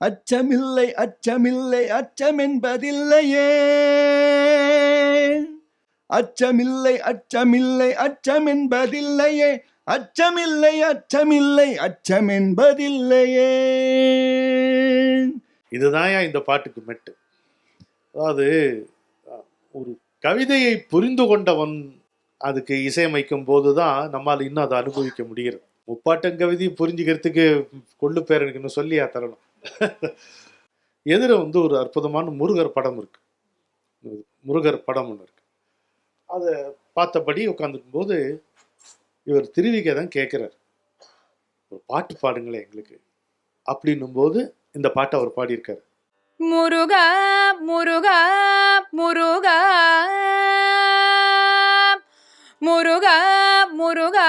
அச்சமில்லை அச்சமில்லை அச்சம் என்பதில்லையே அச்சமில்லை அச்சமில்லை அச்சம் என்பதில்லையே அச்சமில்லை அச்சமில்லை அச்சம் என்பதில்லையே இதுதான் இந்த பாட்டுக்கு மெட்டு. அதாவது ஒரு கவிதையை புரிந்து கொண்டவன் அதுக்கு இசையமைக்கும் போது தான் நம்மால் இன்னும் அதை அனுபவிக்க முடிகிறது. முப்பாட்டன் கவிதையை புரிஞ்சுக்கிறதுக்கு கொள்ளு பேரனுக்கு இன்னும் சொல்லியா தரணும். எதிர வந்து ஒரு அற்புதமான முருகர் படம் இருக்கு. முருகர் படம் ஒன்று இருக்கு. அதை பார்த்தபடி உட்காந்துருக்கும் போது இவர் திருவிகை தான் கேட்குறார் ஒரு பாட்டு பாடுங்களேன் எங்களுக்கு. அப்படின்னும் போது இந்த பாட்டை அவர் பாடியிருக்காரு. முருகா முருகா முருகா முருகா. முருகா முருகா.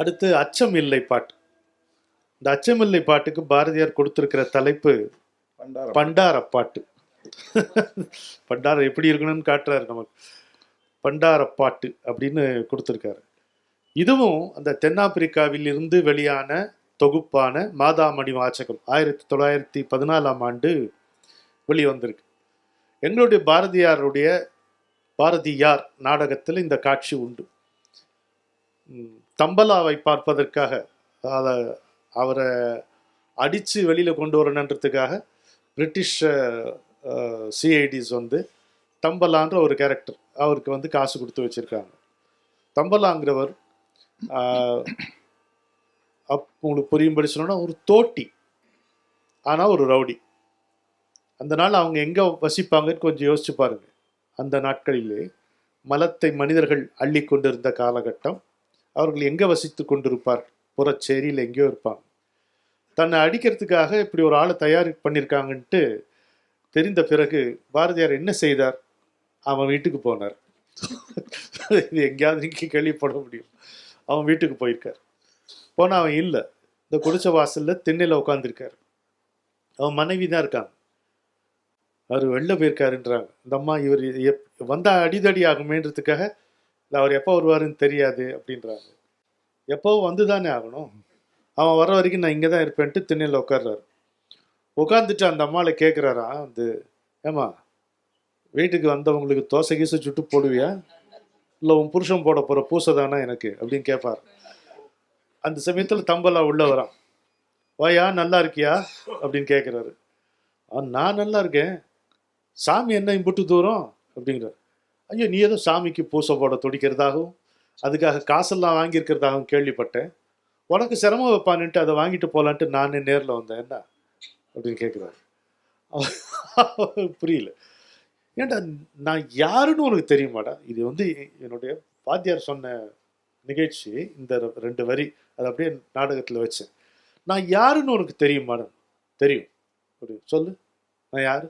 அடுத்து அச்சம் இல்லை பாட்டு. இந்த அச்சமில்லை பாட்டுக்கு பாரதியார் கொடுத்திருக்கிற தலைப்பு பண்டார பாட்டு. பண்டாரம் எப்படி இருக்கணும்னு காட்டுறாரு நமக்கு. பண்டார பாட்டு அப்படின்னு கொடுத்துருக்காரு. இதுவும் அந்த தென்னாப்பிரிக்காவில் இருந்து வெளியான தொகுப்பான மாதாமணி வாசகம் ஆயிரத்தி தொள்ளாயிரத்தி பதினாலாம் ஆண்டு வெளிவந்திருக்கு. எங்களுடைய பாரதியாருடைய பாரதியார் நாடகத்தில் இந்த காட்சி உண்டு. தம்பலாவை பார்ப்பதற்காக அதை அவரை அடித்து வெளியில் கொண்டு வரணுன்றதுக்காக பிரிட்டிஷ் சிஐடிஸ் வந்து தம்பலான்ற ஒரு கேரக்டர் அவருக்கு வந்து காசு கொடுத்து வச்சுருக்காங்க. தம்பலாங்கிறவர் அப் உங்களுக்கு புரியும்படி சொன்னோன்னா ஒரு தோட்டி ஆனால் ஒரு ரவுடி. அந்த நாள் அவங்க எங்கே வசிப்பாங்கன்னு கொஞ்சம் யோசிச்சு பாருங்கள் அந்த நாட்களிலே மலத்தை மனிதர்கள் அள்ளி கொண்டிருந்த காலகட்டம் அவர்கள் எங்கே வசித்து கொண்டிருப்பார்? புறச்சேரியில் எங்கேயோ இருப்பாங்க. தன்னை அடிக்கிறதுக்காக இப்படி ஒரு ஆளை தயார் பண்ணியிருக்காங்கன்ட்டு தெரிந்த பிறகு பாரதியார் என்ன செய்தார்? அவன் வீட்டுக்கு போனார். இது எங்கேயாவது நீங்கள் கேள்விப்பட முடியும். அவன் வீட்டுக்கு போயிருக்கார். போனால் அவன் இல்லை. இந்த குடிச்ச வாசலில் திண்ணையில் உட்காந்துருக்கார் அவன் மனைவி தான் இருக்காங்க. அவர் வெளில போயிருக்காருன்றாங்க. இந்த அம்மா இவர் எப் வந்தா அடிதடி ஆகுமேன்றதுக்காக இல்லை அவர் எப்போ வருவாருன்னு தெரியாது அப்படின்றாரு. எப்போ வந்து தானே ஆகணும்? அவன் வர வரைக்கும் நான் இங்கே தான் இருப்பேன்ட்டு திண்ணையில் உட்கார்றாரு. உட்காந்துட்டு அந்த அம்மாவை கேட்குறாரா வந்து ஏமா வீட்டுக்கு வந்தவங்களுக்கு தோசை கீசை சுட்டு போடுவியா? இல்லை உன் புருஷன் போட போகிற பூசை தானே எனக்கு? அப்படின்னு கேட்பார் அந்த சமயத்தில் தம்பலா உள்ளே வரான். வாயா நல்லா இருக்கியா? அப்படின்னு கேட்குறாரு நான் நல்லா இருக்கேன். சாமி என்ன இம்புட்டு தூரம்? அப்படிங்கிறார். ஐயோ நீ ஏதோ சாமிக்கு பூசை போட துடிக்கிறதாகவும் அதுக்காக காசெல்லாம் வாங்கியிருக்கிறதாகவும் கேள்விப்பட்டேன். உனக்கு சிரமம் வைப்பான்னுட்டு அதை வாங்கிட்டு போகலான்ட்டு நானே நேரில் வந்தேன். என்ன அப்படின்னு கேட்குறாரு. புரியல. ஏன்டா நான் யாருன்னு உனக்கு தெரியுமாடா? இது வந்து என்னுடைய வாத்தியார் சொன்ன நிகழ்ச்சி. இந்த ரெண்டு வரி அதை அப்படியே நாடகத்தில் வச்சேன். நான் யாருன்னு உனக்கு மேடம் தெரியும். அப்படி சொல்லு. நான் யார்?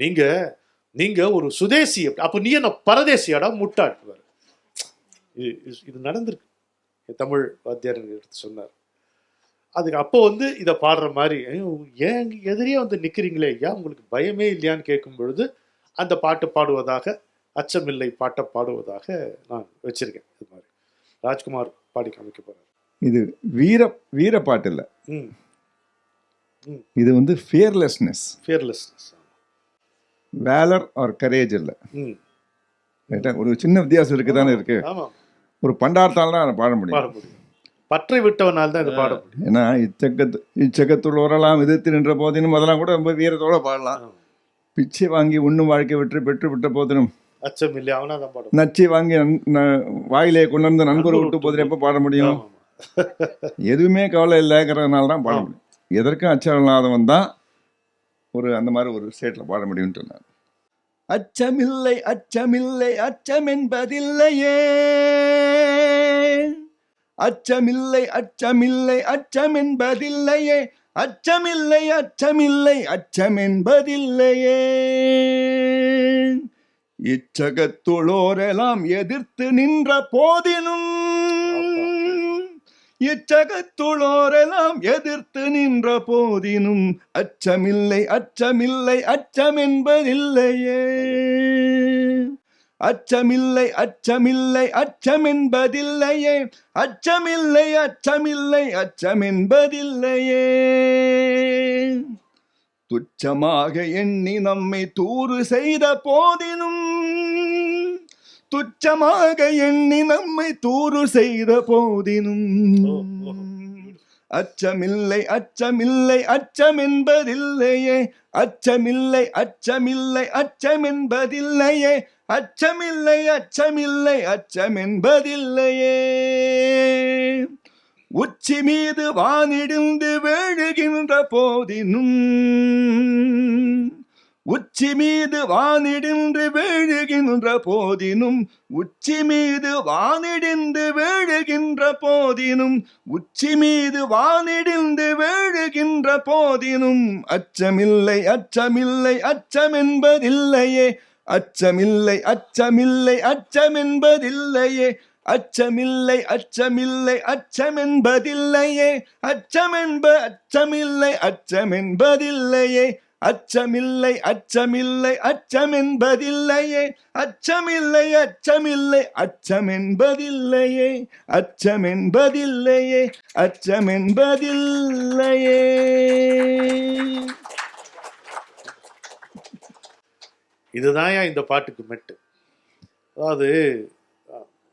நீங்கள் நீங்க ஒரு சுதேசி அப்ப நீ என்ன பரதேசியாடா முட்டாட்டுவார் இது இது- நடந்திருக்கு. தமிழ் வாத்தியார் எடுத்து சொன்னார். அதுக்கு அப்போ வந்து இதை பாடுற மாதிரி "ஐயோ, ஏன் எதிரியே வந்து நிக்கிறீங்களே? ஏன் உங்களுக்கு பயமே இல்லையான்னு கேட்கும் பொழுது அந்த பாட்டு பாடுவதாக அச்சமில்லை பாட்டை பாடுவதாக நான் வச்சிருக்கேன் இது மாதிரி. ராஜ்குமார் பாடி காமிக்க போறார். இது வீர வீர பாட்டு இல்லை. ம். இது வந்து fearlessness fearlessness valour or courage இல்லை. ரைட்டா ஒரு சின்ன வித்தியாசம் இருக்கு தானே இருக்கு? ஒரு பண்டாரத்தால் தான் பாட முடியும். பற்றை விட்டவனால் தான் இதை பாட முடியும். ஏன்னா இச்சக்கத்து இச்சக்கத்துள்ளவரெல்லாம் எதிர்த்து நின்ற போதினும் அதெல்லாம் கூட ரொம்ப வீரத்தோட பாடலாம். பிச்சை வாங்கி உண்ணும் வாழ்க்கை வெற்றி பெற்று விட்ட போதினும் அச்சம் இல்லை அவனா தான் பாட முடியும். நச்சை வாங்கி வாயிலே கொண்டு வந்து நண்பர் விட்டு போதில் எப்போ பாட முடியும். எதுவுமே கவலை இல்லைங்கிறதுனால தான் பாட முடியும். எதற்கும் அச்சம் இல்லாதவன் தான் ஒரு அந்த மாதிரி ஒரு ஸ்டேட்டில் பாட முடியும்ட்டு நான் அச்சமில்லை அச்சமில்லை அச்சம் என்பதில்லையே அச்சமில்லை அச்சமில்லை அச்சம் என்பதில்லையே அச்சமில்லை அச்சமில்லை அச்சம் என்பதில்லையே இச்சகத்துளோரெல்லாம் எதிர்த்து நின்ற போதினும் இச்சகத்துளோரெல்லாம் எதிர்த்து நின்ற போதினும் அச்சமில்லை அச்சமில்லை அச்சம் என்பதில்லையே அச்சமில்லை அச்சமில்லை அச்சம் என்பதில்லையே அச்சமில்லை அச்சமில்லை அச்சம் என்பதில்லையே துச்சமாக எண்ணி நம்மை தூறு செய்த போதினும் துச்சமாக எண்ணி நம்மை தூறு செய்த போதினும். அச்சமில்லை அச்சமில்லை அச்சம் என்பதில்லையே அச்சமில்லை அச்சமில்லை அச்சம் என்பதில்லையே அச்சமில்லை அச்சமில்லை அச்சம் என்பதில்லையே உச்சி மீது வானிடிந்து வேழுகின்ற போதினும் உச்சி மீது வானிடின்று வேழுகின்ற போதினும் உச்சி மீது வானிடிந்து வேழுகின்ற போதினும் உச்சி மீது வானிடிந்து வேழுகின்ற போதினும் அச்சமில்லை அச்சமில்லை அச்சம் என்பதில்லையே அச்சமில்லை அச்சமில்லை அச்சம் என்பதில்லையே அச்சமில்லை அச்சமில்லை அச்சம் என்பதில்லையே அச்சமென்ப அச்சமில்லை அச்சம் என்பதில்லையே அச்சமில்லை அச்சமில்லை அச்சம் என்பதில்லையே அச்சமில்லை அச்சமில்லை அச்சம் என்பதில்லையே அச்சம் என்பதில்லையே அச்சம் என்பதில்லையே இதுதான் இந்த பாட்டுக்கு மெட்டு. அதாவது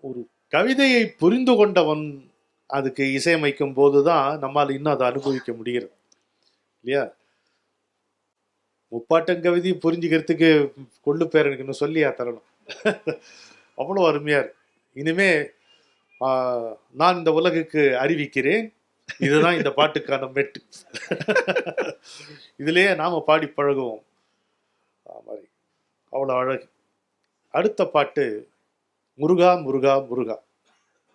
ஒரு கவிதையை புரிந்து கொண்டவன் அதுக்கு இசையமைக்கும் போதுதான் நம்மால் இன்னும் அதை அனுபவிக்க முடிகிறது. இல்லையா? முப்பாட்டம் கவிதையை புரிஞ்சுக்கிறதுக்கு கொள்ளு பேரனுக்கு இன்னும் சொல்லியா தரணும். அவ்வளோ அருமையார் இனிமே நான் இந்த உலகுக்கு அறிவிக்கிறேன். இதுதான் இந்த பாட்டுக்கான மெட்டு இதுலேயே நாம பாடி பழகுவோம். மாதிரி அவ்வளோ அழகு. அடுத்த பாட்டு முருகா முருகா முருகா.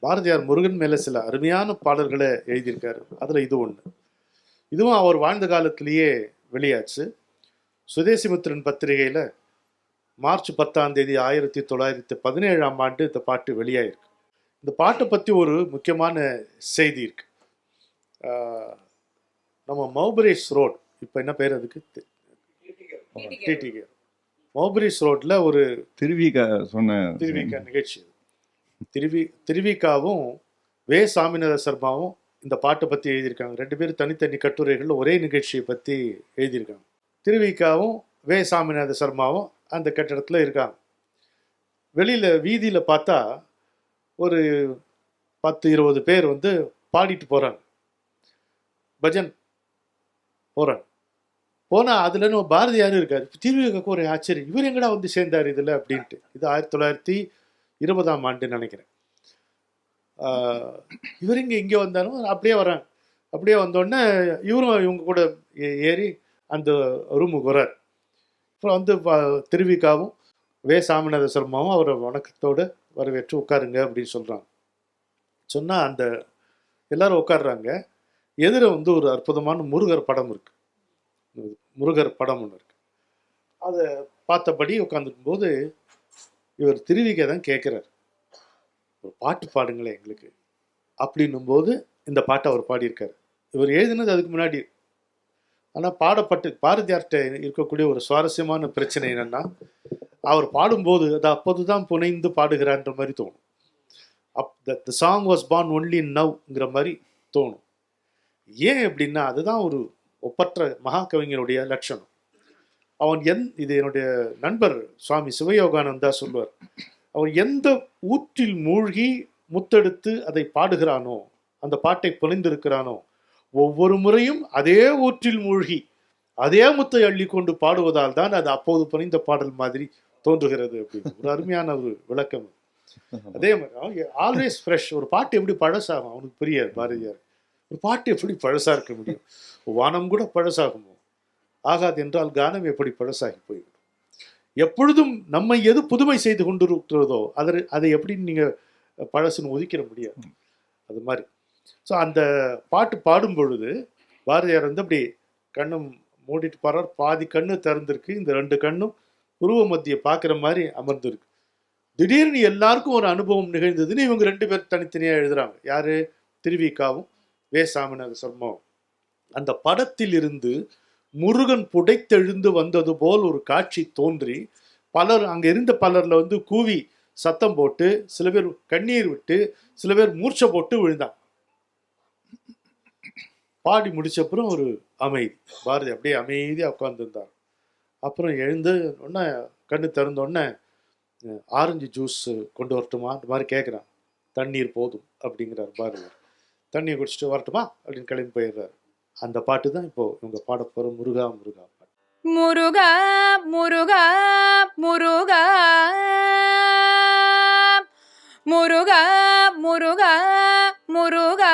பாரதியார் முருகன் மேலே சில அருமையான பாடல்களை எழுதியிருக்காரு. அதில் இது ஒன்று இதுவும் அவர் வாழ்ந்த காலத்திலேயே வெளியாச்சு. சுதேசிமுத்திரன் பத்திரிகையில மார்ச் பத்தாம் தேதி ஆயிரத்தி தொள்ளாயிரத்தி பதினேழாம் ஆண்டு இந்த பாட்டு வெளியாயிருக்கு. இந்த பாட்டை பத்தி ஒரு முக்கியமான செய்தி இருக்கு. நம்ம மௌபரேஷ் ரோட் இப்போ என்ன பேர் அதுக்கு? டிடிகே மௌபரீஸ் ரோட்ல ஒரு திருவிக சொன்ன திருவிக்கா நிகழ்ச்சி. திருவி திருவிக்காவும் வே. சாமிநாத சர்மாவும் இந்த பாட்டை பற்றி எழுதியிருக்காங்க. ரெண்டு பேரும் தனித்தனி கட்டுரைகள் ஒரே நிகழ்ச்சியை பற்றி எழுதியிருக்காங்க. திருவிக்காவும் வே. சாமிநாத சர்மாவும் அந்த கட்டடத்தில் இருக்காங்க. வெளியில் வீதியில் பார்த்தா ஒரு பத்து இருபது பேர் வந்து பாடிட்டு போகிறாங்க பஜன் போகிறாங்க போனால் அதில் பாரதியாரும் பாரதியார் இருக்கார். திருவிழாக்கு ஒரு ஆச்சரியம். இவர் எங்கடா வந்து சேர்ந்தார் இதில் அப்படின்ட்டு. இது ஆயிரத்தி தொள்ளாயிரத்தி இருபதாம் ஆண்டு நினைக்கிறேன். இவர் இங்கே இங்கே வந்தாலும் அப்படியே வராங்க. அப்படியே வந்தோடனே இவரும் இவங்க கூட ஏ- ஏறி அந்த ரூமுக்கு வர்றார் அப்புறம் வந்து திருவிக்காவும் வே சாமிநாத சர்மாவும் அவரை வணக்கத்தோடு வரவேற்று உட்காருங்க அப்படின்னு சொல்கிறாங்க சொன்னால் அந்த எல்லாரும் உட்காடுறாங்க எதிர வந்து ஒரு அற்புதமான முருகர் படம் இருக்குது முருகர் படம் ஒன்று இருக்குது அதை பார்த்தபடி உட்காந்துருக்கும் போது இவர் திருவிகை தான் கேட்குறாரு ஒரு பாட்டு பாடுங்களேன் எங்களுக்கு. அப்படின்னும் போது இந்த பாட்டை அவர் பாடியிருக்காரு. இவர் எழுதினது அதுக்கு முன்னாடி ஆனால் பாடப்பட்டு பாரதியார்கிட்ட இருக்கக்கூடிய ஒரு சுவாரஸ்யமான பிரச்சனை என்னன்னா அவர் பாடும்போது அது அப்போதுதான் புனைந்து பாடுகிறான்ற மாதிரி தோணும். Up the song was born only நவ்ங்கிற மாதிரி தோணும். ஏன் அப்படின்னா அதுதான் ஒரு ஒப்பற்ற மகாகவிஞனுடைய லட்சணம். அவன் எந் இது என்னுடைய நண்பர் சுவாமி சிவயோகானந்தா சொல்லுவார் அவன் எந்த ஊற்றில் மூழ்கி முத்தெடுத்து அதை பாடுகிறானோ அந்த பாட்டை புனைந்திருக்கிறானோ ஒவ்வொரு முறையும் அதே ஊற்றில் மூழ்கி அதே முத்தை அள்ளி கொண்டு பாடுவதால் தான் அது அப்போது புனைந்த பாடல் மாதிரி தோன்றுகிறது அப்படின்னு. ஒரு அருமையான ஒரு விளக்கம். அதே மாதிரி ஆல்வேஸ் ஃப்ரெஷ் ஒரு பாட்டு எப்படி பழசாகும்? அவனுக்கு புரியாது பாரதியார். ஒரு பாட்டு எப்படி பழசா இருக்க முடியும்? வானம் கூட பழசாகுமோ? ஆகாது என்றால் கானம் எப்படி பழசாகி போய்விடும்? எப்பொழுதும் நம்மை எது புதுமை செய்து கொண்டிருக்கிறதோ அதை அதை எப்படி நீங்க பழசுன்னு ஒதுக்கிட முடியாது. அது மாதிரி. ஸோ அந்த பாட்டு பாடும் பொழுது பாரதியார் வந்து அப்படி கண்ணும் மூடிட்டு பாடுறார். பாதி கண்ணு திறந்திருக்கு. இந்த ரெண்டு கண்ணும் உருவ மத்திய பார்க்குற மாதிரி அமர்ந்திருக்கு. திடீர்னு எல்லாருக்கும் ஒரு அனுபவம் நிகழ்ந்ததுன்னு இவங்க ரெண்டு பேர் தனித்தனியாக எழுதுறாங்க. யாரு? திருவிக்காவும் வே சாமிநாத சர்மாவும். அந்த படத்தில் இருந்து முருகன் புடைத்தெழுந்து வந்தது போல் ஒரு காட்சி தோன்றி பலர் அங்கே இருந்த பலரில் வந்து கூவி சத்தம் போட்டு சில பேர் கண்ணீர் விட்டு சில பேர் மூர்ச்சை போட்டு விழுந்தாங்க பாடி முடிச்சப்புறம் ஒரு அமைதி. பாரதி அப்படியே அமைதியாக உட்காந்துருந்தார் அப்புறம் எழுந்து உடனே கண்ணு திறந்த உடனே ஆரஞ்சு ஜூஸ் கொண்டு வரட்டுமா? அந்த மாதிரி கேட்குறான் தண்ணீர் போதும் அப்படிங்கிறார் பாரதியார் தண்ணியை குடிச்சிட்டு வரட்டுமா? அப்படின்னு கிளம்பி போயிடுறாரு. அந்த பாட்டு தான் இப்போ இவங்க பாட போகிற முருகா முருகா பாட்டு. முருகா முருகா முருகா முருகா முருகா முருகா.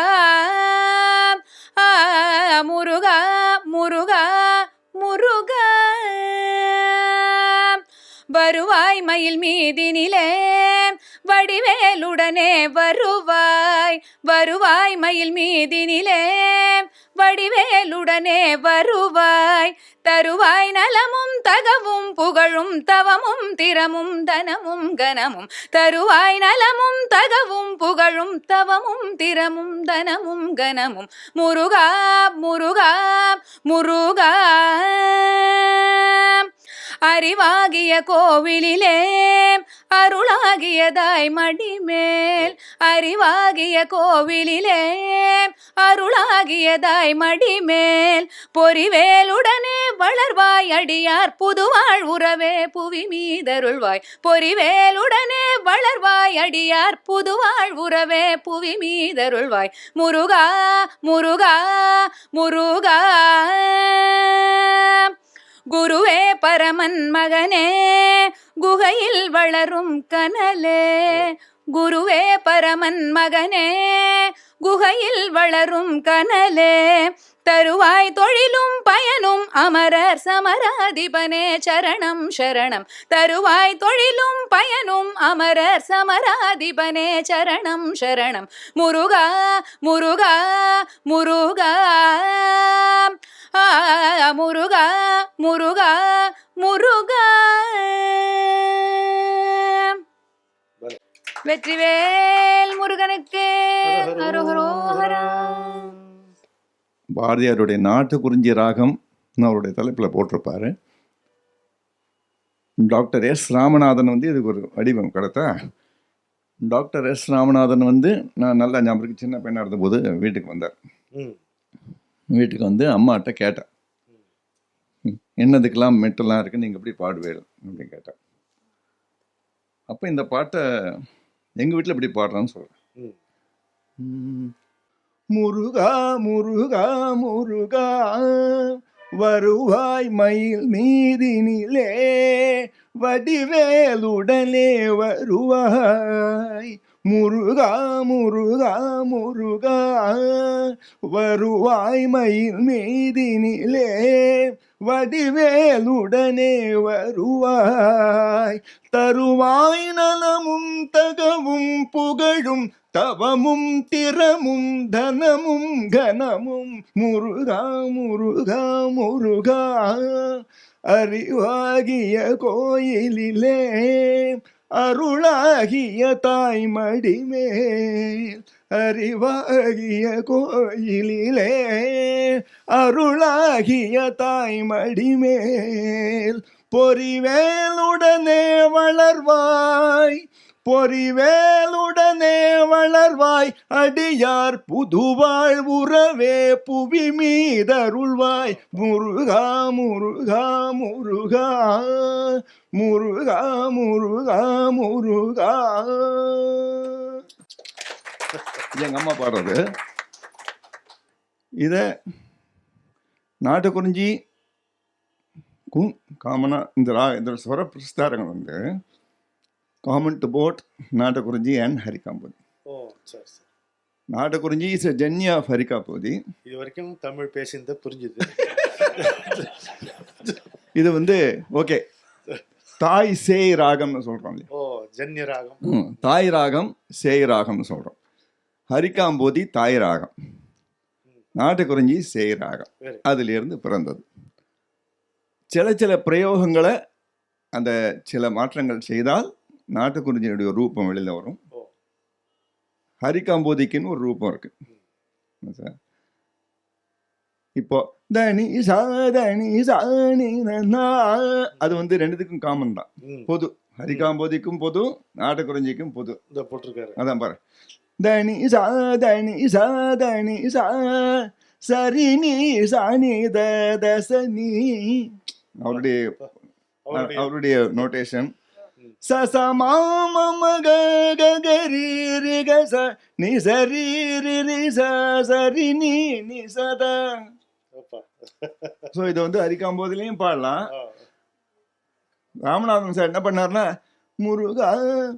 வருவாய் மயில் மீதினிலே வடிவேலுடனே வருவாய் வருவாய் மயில் மீதினிலே வடிவேலுடனே வருவாய். தருவாய் நலமும் தகவும் புகழும் தவமும் திறமும் தனமும் கனமும். தருவாய் நலமும் தகவும் புகழும் தவமும் திறமும் தனமும் கனமும். முருகா முருகா முருகா. அறிவாகிய கோவிலிலே அருளாகியதாய் மடிமேல் அறிவாகிய கோவிலிலே அருளாகியதாய் மடிமேல் பொறிவேலுடனே வளர்வாய் அடியார் புதுவாழ் உறவே புவி மீதருள்வாய். பொறிவேலுடனே வளர்வாய் அடியார் புதுவாழ் உறவே புவி மீதருள்வாய். முருகா முருகா முருகா. குருவே பரமன் மகனே குகையில் வளரும் கனலே குருவே பரமன் மகனே குகையில் வளரும் கனலே தருவாய் தொழிலும் பயனும் அமரர் சமராதிபனே சரணம் சரணம். தருவாய் தொழிலும் பயனும் அமரர் சமராதிபனே சரணம் சரணம். முருகா முருகா முருகா முருகா முருகா முருகா. வெற்றிவேல் முருகனுக்கு பாரதியாருடைய நாட்டு குறிஞ்சி ராகம் அவருடைய தலைப்பில் போட்டிருப்பாரு. டாக்டர் எஸ் ராமநாதன் வந்து இதுக்கு ஒரு வடிவம் கிடைத்தா. டாக்டர் எஸ் ராமநாதன் வந்து நான் நல்லா ஞாபகம் இருக்கு, சின்ன பையனாக இருந்தபோது வீட்டுக்கு வந்தார். வீட்டுக்கு வந்து அம்மாட்ட கேட்டேன் என்னதுக்கெல்லாம் மெட்டெல்லாம் இருக்கு? நீங்கள் எப்படி பாடுவேல் அப்படின்னு கேட்டேன் அப்போ இந்த பாட்டை எங்கள் வீட்டில் எப்படி பாடுறான்னு சொல்கிறேன் முருகா முருகா முருகா வருவாய் மயில் மீதினிலே வடிவேலுடனே வருவாய் முருகா முருகா முருகா வருவாய் மயில் மீதினிலே வடிவேலுடனே வருவாய். தருவாய் நலமும் தகவும் புகழும் தவமும் திறமும் தனமும் கனமும். முருகா முருகா முருகா அறிவாகிய கோயிலிலே அருளாகிய தாய்மடி மேல் அறிவாகிய கோயிலிலே அருளாகிய தாய்மடி மேல் பொறிவேலுடனே வளர்வாய் பொறிவேலுடனே வளர்வாய் அடியார் புதுவாழ் உறவே புவி மீதருள்வாய் முருகா முருகா முருகா முருகா முருகா முருகா. எங்க அம்மா பாடுறது? இத நாட்டுக்குறிஞ்சி கும் காமனா இந்த ரா இந்த ஸ்வர பிரஸ்தாரங்கள் வந்து to both Nattakurinji and Harikambhoji oh சரி சரி Nattakurinji is a janya of Harikambhoji இது வரைக்கும் தமிழ் பேசியிருந்த புரிஞ்சுது. இது வந்து ஓகே தாய் சேய் ராகம்னு சொல்கிறோம் இல்லையா? ஓ ஜன்ய ராகம். தாய் ராகம் சேய் ராகம்னு சொல்கிறோம் ஹரிகாம்போதி தாய் ராகம். நாட்டுக்குறிஞ்சி சேய் ராகம். அதிலிருந்து பிறந்தது. சில சில பிரயோகங்களை அந்த சில மாற்றங்கள் செய்தால் நாட்டுக்குறிஞ்சியினுடைய ரூபம் வெளியில் வரும். ஹரிகாம்போதிக்குன்னு ஒரு ரூபம் இருக்கு. சார்? இப்போ தனி சா தனி சாணி அது வந்து ரெண்டுத்துக்கும் காமன் தான். பொது. ஹரிகாம்போதிக்கும் பொது நாட்டுக்குறிஞ்சிக்கும் பொது. போட்டிருக்காரு. அதான் பாரு. தனி சா தனி சா சரி நீ சாணி தசனி அவருடைய அவருடைய. நோட்டேஷன் ச ரி ரி ரி ச ச ரி நீ நி ச த அப்பா. ஸோ இதை வந்து ஹரிகாம்போதிலையும் பாடலாம் ராமநாதன் சார் என்ன பண்ணாருன்னா முருகா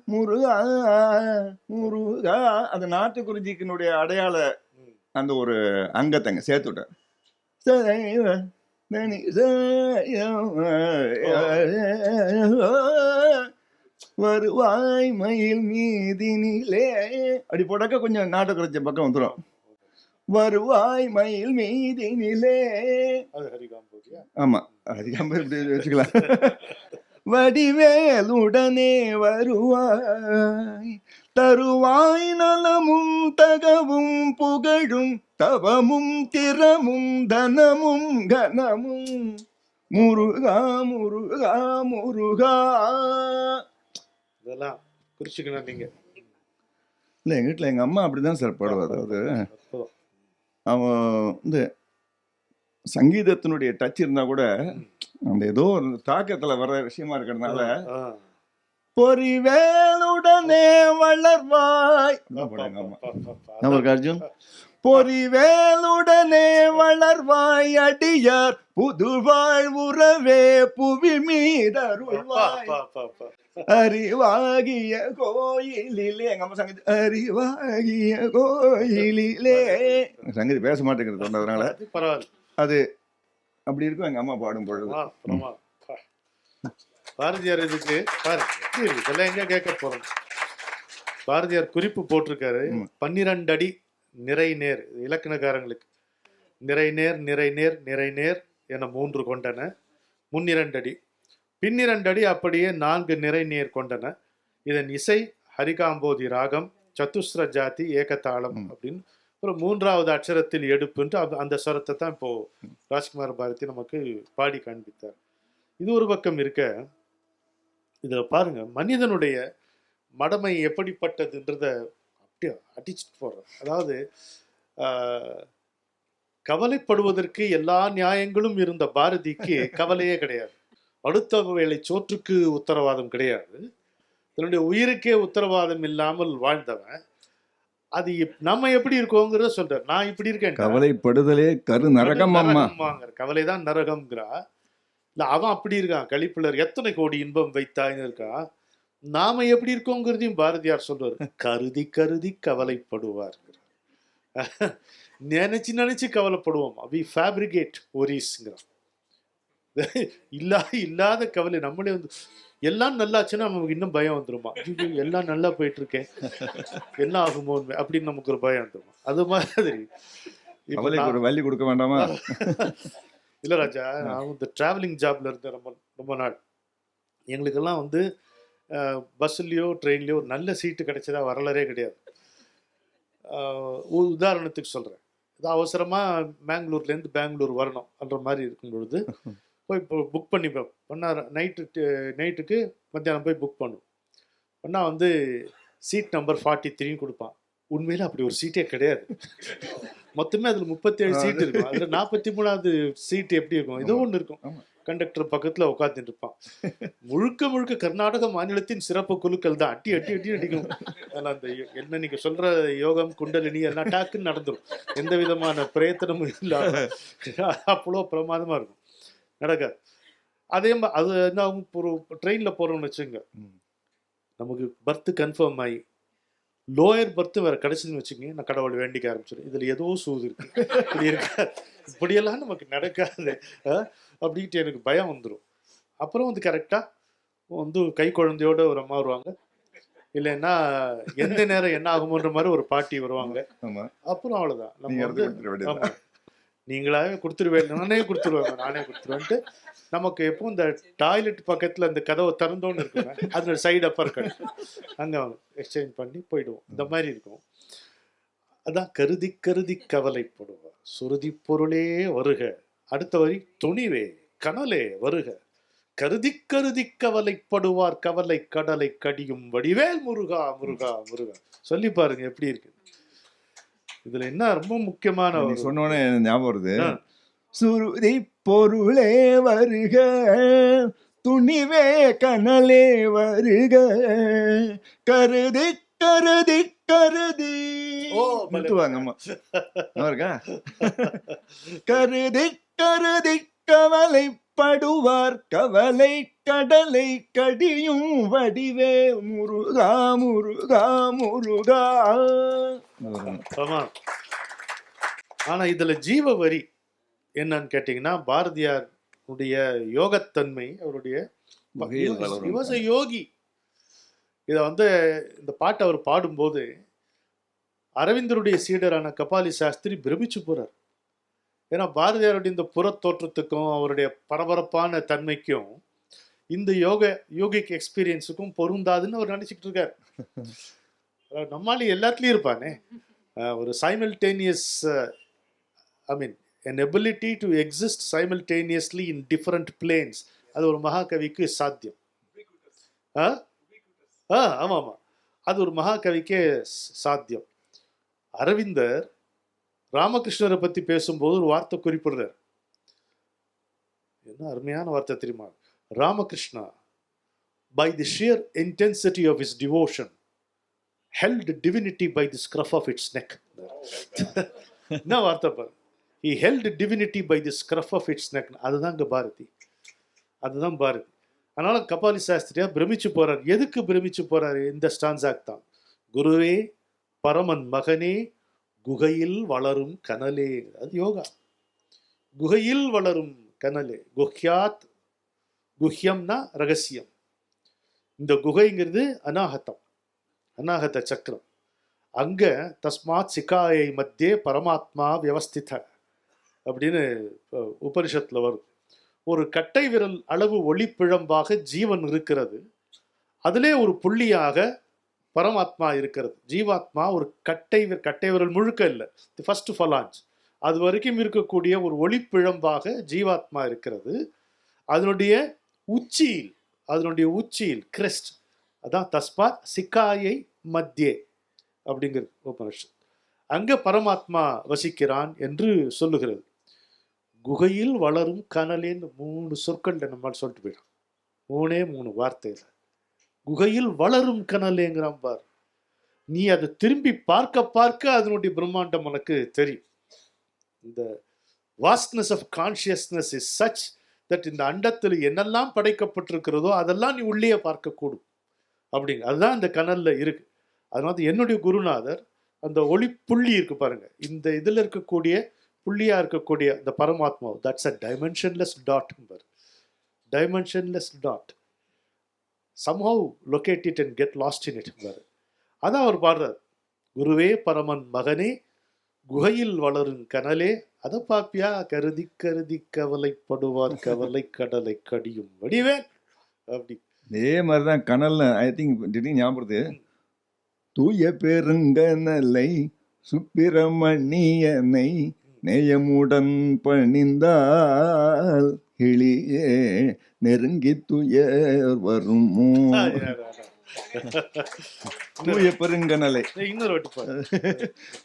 முருகா முருகா அந்த நாட்டுக்குறிஞ்சிக்கினுடைய அடையாள ம். அந்த ஒரு அங்கத்தைங்க சேர்த்து விட்டார் தனி வருவாய் மயில் மீதினிலே. அப்படி போட்டாக்க கொஞ்சம் நாட்டுக்குறிச்சி பக்கம் வந்துடும் வருவாய் மயில் மீதினிலே. ஆமா இப்படி வச்சுக்கலாம். வடிவேலுடனே வருவாய் தருவாய் நலமும் தகவும் புகழும் தவமும் திறமும் தனமும் கனமும். முருகா முருகா முருகா. இதெல்லாம் குறிச்சுக்கணும் நீங்க. இல்லை எங்கள் வீட்டில் எங்கள் அம்மா அப்படிதான் சார் பாடுவார். அதாவது அற்புதம். அவன் இந்த சங்கீதத்தினுடைய டச் இருந்தா கூட அந்த ஏதோ ஒரு தாக்கத்துல வர்ற விஷயமா இருக்கிறதுனால பொறிவேலுடனே வளர்வாய். நமக்கு அர்ஜுன் பொறிவேலுடனே வளர்வாய் அடியார் புதுவாழ் உறவே புவி மீதருள்வாய். அறிவாகிய கோயிலிலே. எங்க அம்மா சங்கீத அறிவாகிய கோயிலிலே. சங்கீதி பேச மாட்டேங்கிறது சொன்னதுனால அது பரவாயில்ல. அது அப்படி இருக்கும். எங்க அம்மா பாடும் பொழுது. பாரதியார் இதுக்கு? இதெல்லாம் எங்க கேட்க போறோம்? பாரதியார் குறிப்பு போட்டிருக்காரு. பன்னிரண்டு அடி நிறை நேர். இலக்கணக்காரங்களுக்கு. நிறை நேர் நிறை நேர் நிறை நேர் என மூன்று கொண்டன. முன்னிரண்டு அடி பின்னிரண்டு அடி அப்படியே நான்கு நிறை நேர் கொண்டன. இதன் இசை ஹரிகாம்போதி ராகம் சத்துஸ்ர ஜாதி ஏகதாளம் ம். அப்படின்னு ஒரு மூன்றாவது அட்சரத்தில் எடுப்புன்ட்டு அந்த- அந்த ஸ்வரத்தை தான் இப்போ ராஜ்குமார் பாரதி நமக்கு பாடி காண்பித்தார். இது ஒரு பக்கம் இருக்க இதுல பாருங்க மனிதனுடைய மடமை எப்படிப்பட்டதுன்றத அப்படியே அடிச்சுட்டு போடுறோம் அதாவது கவலைப்படுவதற்கு எல்லா நியாயங்களும் இருந்த பாரதிக்கு கவலையே கிடையாது. அடுத்த வேளை சோற்றுக்கு உத்தரவாதம் கிடையாது. தன்னுடைய உயிருக்கே உத்தரவாதம் இல்லாமல் வாழ்ந்தவன். அது நம்ம எப்படி இருக்கோங்கிறத சொல்றார். நான் இப்படி இருக்கேன் கவலைப்படுதலே கரு நரகம் அம்மா. நரகம்மாங்கிற கவலை தான் நரகம்ங்கிறா. இல்ல அவன் அப்படி இருக்கான். கழிப்புலர் எத்தனை கோடி இன்பம் வைத்தாய்னு இருக்கான் நாம எப்படி இருக்கோங்கிறதையும் பாரதியார் சொல்றாரு. கருதி கருதி கவலைப்படுவார் நினைச்சு நினைச்சு கவலைப்படுவோம். வி ஃபேப்ரிகேட் ஒரிஸ்ங்கிறான் இல்லா இல்லாத கவலை. நம்மளே வந்து எல்லாம் நல்லாச்சுன்னா நமக்கு இன்னும் பயம் வந்துருமா? எல்லாம் நல்லா போயிட்டு இருக்கேன் என்ன ஆகுமோ அப்படின்னு நமக்கு ஒரு பயம் வந்துருமா? அது மாதிரி. ஒரு வள்ளி கொடுக்க வேண்டாமா? இல்ல ராஜா நான் இந்த டிராவலிங் ஜாப்ல இருந்தேன் ரொம்ப ரொம்ப நாள். எங்களுக்கெல்லாம் வந்து பஸ்ஸுலேயோ ட்ரெயின்லேயோ நல்ல சீட்டு கிடைச்சதா வரலாறே கிடையாது. உதாரணத்துக்கு சொல்கிறேன் இது அவசரமாக மேங்களூர்லேருந்து பெங்களூர் வரணும் என்ற மாதிரி இருக்கும் பொழுது போய் புக் பண்ணிப்போம் பண்ணா நைட்டு நைட்டுக்கு மத்தியானம் போய் புக் பண்ணுவோம் பண்ணா வந்து சீட் நம்பர் ஃபார்ட்டி த்ரீன்னு கொடுப்பான். உண்மையில அப்படி ஒரு சீட்டே கிடையாது. மொத்தமே அதுல முப்பத்தேழு சீட் இருக்கும். அதுல நாற்பத்தி மூணாவது சீட் எப்படி இருக்கும்? ஏதோ ஒன்று இருக்கும். கண்டக்டர் பக்கத்துல உட்காந்துட்டு இருப்பான். முழுக்க முழுக்க கர்நாடக மாநிலத்தின் சிறப்பு குழுக்கள் தான். அட்டி அட்டி அட்டி அடிக்கும். அதெல்லாம் அந்த என்ன நீங்க சொல்ற யோகம் குண்டலினி எல்லாம் டாக்குன்னு நடந்துரும். எந்த விதமான பிரயத்தனமும் இல்லாம. அவ்வளோ பிரமாதமா இருக்கும். நடக்காது அதே மாதிரி அது என்ன ஒரு ட்ரெயின்ல போறோம்னு வச்சுங்க. நமக்கு பர்த் கன்ஃபார்ம் ஆகி லோயர் பர்த் வேற கிடைச்சுன்னு வச்சுக்கோங்க நான் கடவுளை வேண்டிக்க ஆரம்பிச்சிடும் இதுல ஏதோ சூது இருக்கு. இப்படி இருக்கா. இப்படியெல்லாம் நமக்கு நடக்காது. அப்படின்ட்டு எனக்கு பயம் வந்துடும் அப்புறம் வந்து கரெக்டா வந்து கை குழந்தையோட ஒரு அம்மா வருவாங்க. இல்லைன்னா எந்த நேரம் என்ன ஆகுமோன்ற மாதிரி ஒரு பாட்டி வருவாங்க. அப்புறம் அவ்வளவுதான். நம்ம வந்து நீங்களாவே கொடுத்துருவேன். நானே கொடுத்துருவேன். நானே கொடுத்துருவேன்ட்டு நமக்கு எப்போ இந்த டாய்லெட் பக்கத்துல அந்த கதவை திறந்தோன்னு இருக்குங்க அதுல சைடு அப்பர் கட் அங்க எக்ஸ்சேஞ்ச் பண்ணி போயிடுவோம். இந்த மாதிரி இருக்கும். அதான் கருதி கருதி கவலைப்படுவோம் சுருதி பொருளே வருக. அடுத்த வரி துணிவே கனலே வருக. கருதி கருதி கவலைப்படுவார். கவலை கடலை கடியும் வடிவேல் முருகா முருகா முருகா. சொல்லி பாருங்க எப்படி இருக்கு. இதுல என்ன ரொம்ப முக்கியமான சொன்னோடனே ஞாபகம் வருது. சுருதி பொருளே வருக துணிவே கனலே வருக. கருதி கருதி கருதி. கருதி கருதி கவலைப்படுவார். கவலை கடலை கடியும் வடிவே. முருகா முருகா முருகா. ஆமா. ஆனா இதுல ஜீவ வரி என்னன்னு கேட்டீங்கன்னா பாரதியார் உடைய யோகத்தன்மை அவருடைய a யோகி இத வந்து இந்த பாட்டை அவர் பாடும்போது அரவிந்தருடைய சீடரான கபாலி சாஸ்திரி பிரமிச்சு போறார். ஏன்னா பாரதியாருடைய இந்த புறத் தோற்றத்துக்கும் அவருடைய பரபரப்பான தன்மைக்கும் இந்த யோக யோகிக் எக்ஸ்பீரியன்ஸுக்கும் பொருந்தாதுன்னு அவர் நினைச்சிட்டு இருக்கார். அதாவது நம்மால எல்லாத்துலேயும் இருப்பானே. ஒரு simultaneous I mean an ability to exist simultaneously in different planes அது ஒரு மகாகவிக்கு சாத்தியம். ஆ? ஆ ஆமாம். ஆமாம் அது ஒரு மகாகவிக்கே சாத்தியம். அரவிந்தர் ராமகிருஷ்ணரை பற்றி பேசும்போது ஒரு வார்த்தை குறிப்பிடுறார். என்ன அருமையான வார்த்தை தெரியுமா? Ramakrishna by the sheer intensity of his devotion held divinity by the scruff of its neck என்ன வார்த்தை பாரு. He held divinity by the scruff of its neck அதுதான் இங்கே பாரதி. அதுதான் பாரதி. அதனால கபாலி சாஸ்திரியா பிரமிச்சு போறார். எதுக்கு பிரமிச்சு போறாரு? இந்த ஸ்டான்ஸாக் தான். குருவே பரமன் மகனே குகையில் வளரும் கனலே. அது யோகா. குகையில் வளரும் கனலே. குஹ்யாத் குஹ்யம்னா ரகசியம். இந்த குகைங்கிறது அனாகதம் அநாகத சக்கரம். அங்கே தஸ்மாத் சிகாயை மத்தியே பரமாத்மா வியவஸ்தித அப்படின்னு உபனிஷத்தில் வரும் ஒரு கட்டை விரல் அளவு ஒளிப்பிழம்பாக ஜீவன் இருக்கிறது. அதிலே ஒரு புள்ளியாக பரமாத்மா இருக்கிறது. ஜீவாத்மா ஒரு கட்டை வி- கட்டை விரல் முழுக்க இல்லை. தி ஃபர்ஸ்ட் ஃபலாஞ்ச் அது வரைக்கும் இருக்கக்கூடிய ஒரு ஒளிப்பிழம்பாக ஜீவாத்மா இருக்கிறது. அதனுடைய உச்சியில் அதனுடைய உச்சியில் கிரெஸ்ட் அதான் தஸ்மாத் சிக்காயை மத்தியே அப்படிங்கிறது உபனிஷத் அங்கே பரமாத்மா வசிக்கிறான் என்று சொல்லுகிறது. குகையில் வளரும் கனலேன்னு மூணு சொற்கள்ல நம்மால் சொல்லிட்டு போயிடும். மூணே மூணு வார்த்தையில். குகையில் வளரும் கனலேங்கிறான் பார். நீ அதை திரும்பி பார்க்க பார்க்க அதனுடைய பிரம்மாண்டம் உனக்கு தெரியும். இந்த vastness of consciousness is such that இந்த அண்டத்தில் என்னெல்லாம் படைக்கப்பட்டிருக்கிறதோ அதெல்லாம் நீ உள்ளே பார்க்கக்கூடும் அப்படிங்க. அதுதான் அந்த கனலில் இருக்கு. அதனால என்னுடைய குருநாதர் அந்த ஒளி புள்ளி இருக்கு பாருங்க. இந்த இதில் இருக்கக்கூடிய புள்ளியா இருக்கக்கூடிய அந்த பரமாத்மா தட்ஸ் அ டைமென்ஷன்லெஸ் டாட் பாரு dimensionless dot somehow locate it and get lost in it பாரு அதான் அவர் பாடுறார். குருவே பரமன் மகனே குகையில் வளரும் கனலே அதை பாப்பியா கருதி கருதி கவலைப்படுவார் கவலை கடலை கடியும் வடிவேன். அப்படி இதே மாதிரிதான் கனல்ல ஐ திங்க் திடீர்னு ஞாபகம். தூய பெருங்கனலை சுப்பிரமணியனை நேயமுடன் பணிந்தால் கிளியே நெருங்கி துயர் வருமோ? தூய பெருங்கனலை.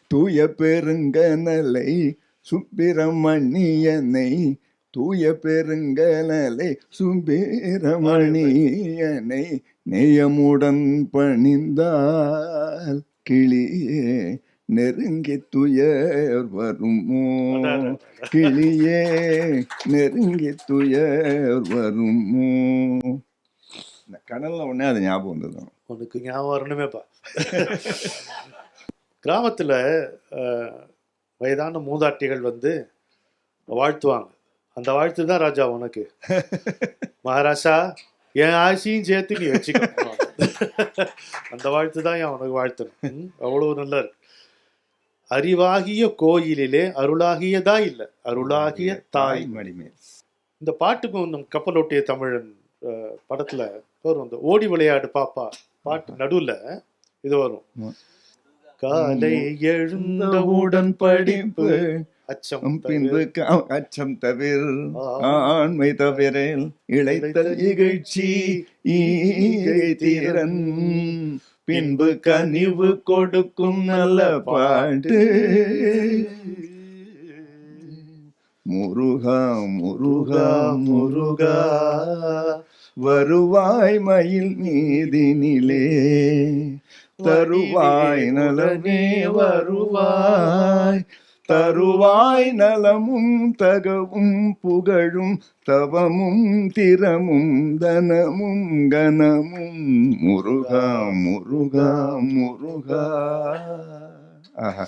தூய பெருங்கனலை சுப்பிரமணியனை தூய பெருங்கனலை சுப்பிரமணியனை நேயமுடன் பணிந்தால் கிளியே நெருங்கி துயர் வருமோ? கிளியே நெருங்கி துயர் வருமோ? இந்த கடல்ல உடனே அது ஞாபகம் வந்தது. உனக்கு ஞாபகம் வரணுமேப்பா. கிராமத்துல வயதான மூதாட்டிகள் வந்து வாழ்த்துவாங்க. அந்த வாழ்த்து தான் ராஜா உனக்கு. மகாராஜா என் ஆசையும் சேர்த்து நீ வச்சுக்க. அந்த வாழ்த்து தான் என் உனக்கு வாழ்த்தணும் ம், அவ்வளவு நல்லா இருக்கு. அறிவாகிய கோயிலிலே அருளாகியதா இல்ல அருளாகிய தாய். மடிமேல் இந்த பாட்டுக்கும் நம் கப்பலோட்டிய தமிழன் படத்துல வரும் இந்த ஓடி விளையாடு பாப்பா பாட்டு நடுவுல இது வரும். காலை எழுந்தவுடன் படிப்பு அச்சம் பின்பு அச்சம் தவிர ஆண்மை தவிர இழைத்தல் இகழ்ச்சி திறன். பின்பு கனிவு கொடுக்கும் நல்ல பாட்டு. முருகா முருகா முருகா வருவாய் மயில் மீதினிலே தருவாய் நலமே வருவாய். தருவாய் நலமும் தகவும் புகழும் தவமும் திறமும் தனமும் கனமும். முருகா முருகா முருகா. ஆஹா.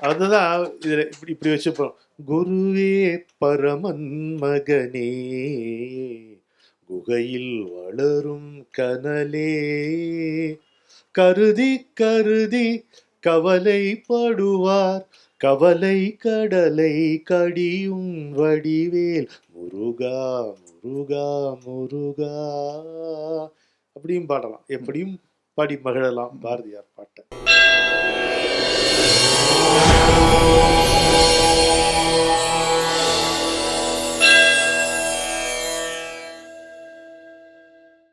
அதுதான் இதுல இப்படி இப்படி வச்சுப்போம். குருவே பரமன் மகனே. குகையில் வளரும் கனலே. கருதி கருதி கவலைப்படுவார். கவலை கடலை கடியும் வடிவேல். முருகா முருகா முருகா. அப்படியும் பாடலாம். எப்படியும் பாடி மகிழலாம் பாரதியார் பாட்டை.